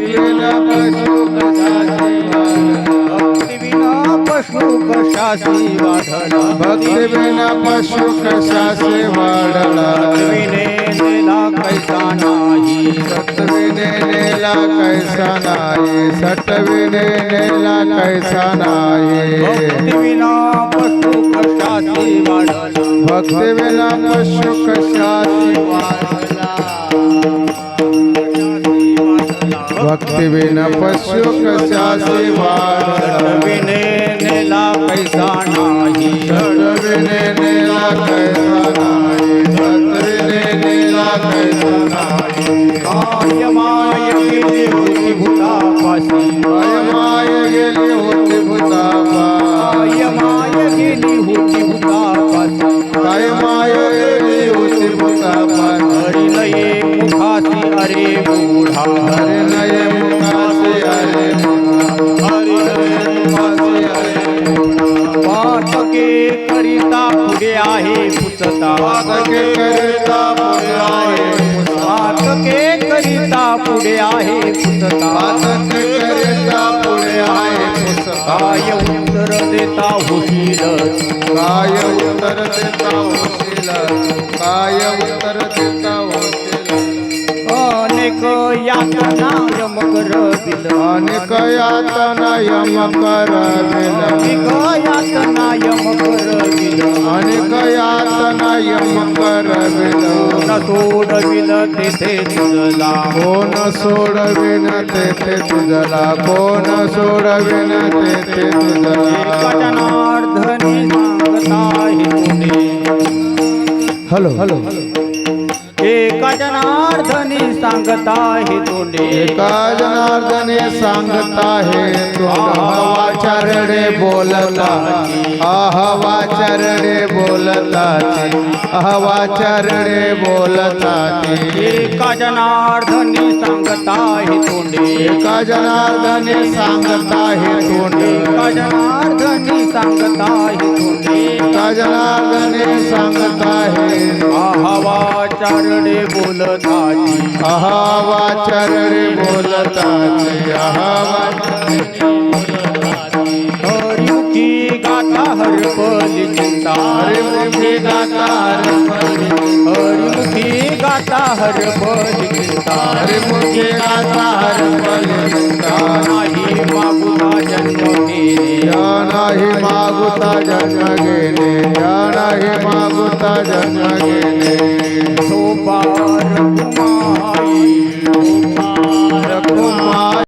विना पशु कशाचे वाढला भक्ती विना पशु कशाचे वाढला सटविने नेला कैसा नाही सटविने नेला कैसा नाही भक्ती विना पशु कशाचे वाढला भक्ती विना पशु कशाचे वाढला विने नेला कैसा नाही। सटविने नेला कैसा नाही। सटविने नेला कैसा नाही। माय माय गेली होती भूतापाशी। माय माय गेली होती भूतापा माय माय गेली होती भूतापाशी। काय माय गेली होती भूतापा हरी लये मुखासी अरे बूढा। आहे पुसता. वादके करिता पुढे आहे पुसता. काय उत्तर देता होईल काय उत्तर देता होईल काय उत्तर देता होईल अनेक यातना यम करविल. अनेक यातना यम करविल. अनेक यातना यम कर तेथे तुझला कोण सोडविन तेथे तुझला कोण सोडविन तेथे तुझला हॅलो. हॅलो. एका जनार्दनी सांगता हितुने एका जनार्दने सांगता हे बोलता अहवाचरडे बोलता अहवाचरडे बोलता एका जनार्दनी सांगता हितुने एका जनार्दने सांगता हे तोंडे एका जनार्दनी सांगता हितुने एका जनार्दने सांगता हे। आहावाचारडे बोलताची अहवाचरडे बोलता अहवाचरडे हरिमुखी गाता हरपली चिंता। हरिमुखी गाता हरपली हरिमुखी गाता हरपली चिंता। हरिमुखी गाता मागुता जन्म गेले या नाही मागुता जन्म गेले सोपा